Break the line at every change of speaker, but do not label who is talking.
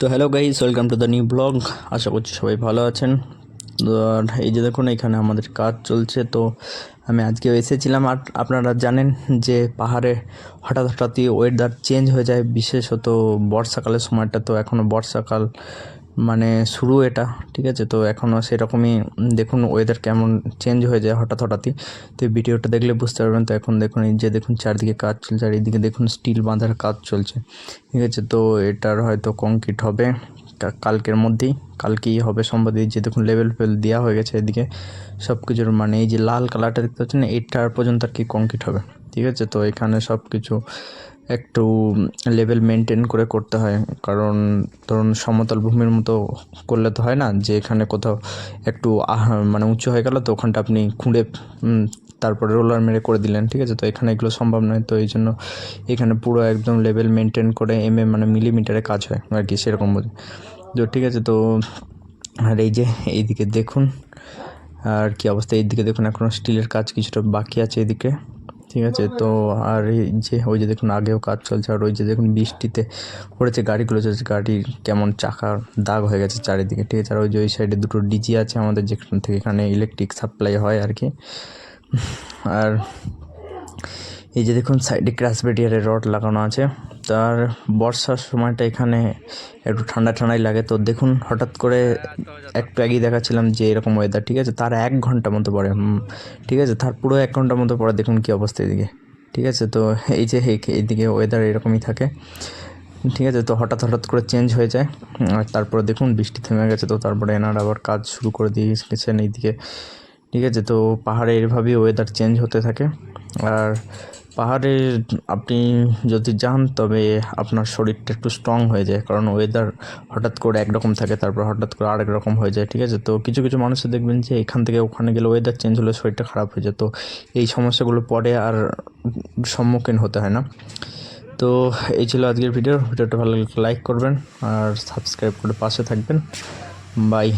তো hello guys welcome to the new blog আশা করছি সবাই ভালো আছেন। আর এই যে দেখুন, এখানে আমাদের কাজ চলছে। তো আমি আজকেও এসেছিলাম। আর আপনারা জানেন যে পাহাড়ে হঠাৎ হঠাৎই ওয়েদার চেঞ্জ হয়ে যায়। বিশেষত বর্ষাকালের সময়টা তো এখনও বর্ষাকাল। মানে শুরু এটা, ঠিক আছে? তো এখনও সেরকমই দেখুন ওয়েদার কেমন চেঞ্জ হয়ে যায় হঠাৎ হঠাৎই। তো ভিডিওটা দেখলে বুঝতে পারবেন। তো এখন দেখুন এই যে দেখুন চারদিকে কাজ চলছে আর এইদিকে দেখুন স্টিল বাঁধার কাজ চলছে, ঠিক আছে? তো এটার হয়তো কংক্রিট হবে কালকের মধ্যেই, কালকেই হবে সম্ভবত এই যে দেখুন লেভেল ফেল দেওয়া হয়ে গেছে এদিকে সব কিছুর মানে এই যে লাল কালারটা দেখতে পাচ্ছেন, এইটার পর্যন্ত আর কি কংক্রিট হবে, ঠিক আছে? তো এখানে সব কিছু একটু লেভেল মেনটেন করে করতে হয়। কারণ ধরুন সমতল ভূমির মতো করলে তো হয় না, যে এখানে কোথাও একটু মানে উঁচু হয়ে গেল তো ওখানটা আপনি খুঁড়ে তারপরে রোলার মেরে করে দিলেন, ঠিক আছে? তো এখানে এগুলো সম্ভব নয়, তো এই জন্য এখানে পুরো একদম লেভেল মেনটেন করে এম এ মানে মিলিমিটারে কাজ হয়, আর কি সেরকম বুঝি। তো ঠিক আছে, তো আর এই যে এইদিকে দেখুন, আর কি অবস্থা? এইদিকে দেখুন এখনও স্টিলের কাজ কিছুটা বাকি আছে এদিকে। ঠিক আছে? তো আর এই যে, ওই যে দেখুন, আগেও কাজ চলছে, আর ওই যে দেখুন, বৃষ্টিতে পড়েছে গাড়িগুলো চলছে গাড়ির কেমন চাকার দাগ হয়ে গেছে চারিদিকে, ঠিক আছে? আর ওই যে, ওই সাইডে দুটো ডিজি আছে আমাদের, যেখান থেকে এখানে ইলেকট্রিক সাপ্লাই হয় আর কি। আর এই যে দেখুন, সাইডে ক্রাস ব্যারিয়ারের রড লাগানো আছে। তার বর্ষার সময়টা এখানে একটু ঠান্ডা ঠান্ডাই লাগে। তো দেখুন, হঠাৎ করে একটু আগেই দেখাচ্ছিলাম যে এরকম ওয়েদার ঠিক আছে? তার এক ঘণ্টা মতো পরে ঠিক আছে? তার পুরো এক ঘণ্টা মতো পরে দেখুন কী অবস্থা এদিকে, ঠিক আছে? তো এই যে এই- এইদিকে ওয়েদার এরকমই থাকে, ঠিক আছে? তো হঠাৎ হঠাৎ করে চেঞ্জ হয়ে যায় আর তারপরে দেখুন বৃষ্টি থেমে গেছে, তো তারপরে এনারা আবার কাজ শুরু করে দিয়ে গেছেন এইদিকে, ঠিক আছে? তো পাহাড়ে এভাবেই ওয়েদার চেঞ্জ হতে থাকে, আর পাহাড়ে আপনি যদি যান, তবে আপনার শরীরটা একটু স্ট্রং হয়ে যায়। কারণ ওয়েদার হঠাৎ করে একরকম থাকে, তারপর হঠাৎ করে আরেক রকম হয়ে যায়, ঠিক আছে? তো কিছু কিছু মানুষের দেখবেন যে এখান থেকে ওখানে গেলে ওয়েদার চেঞ্জ হলে শরীরটা খারাপ হয়ে যায়। তো এই সমস্যাগুলো পরে আর সম্মুখীন হতে হয় না। তো এই ছিল আজকের ভিডিও ভিডিওটা ভালো লাগলে লাইক করবেন আর সাবস্ক্রাইব করে পাশে থাকবেন। বাই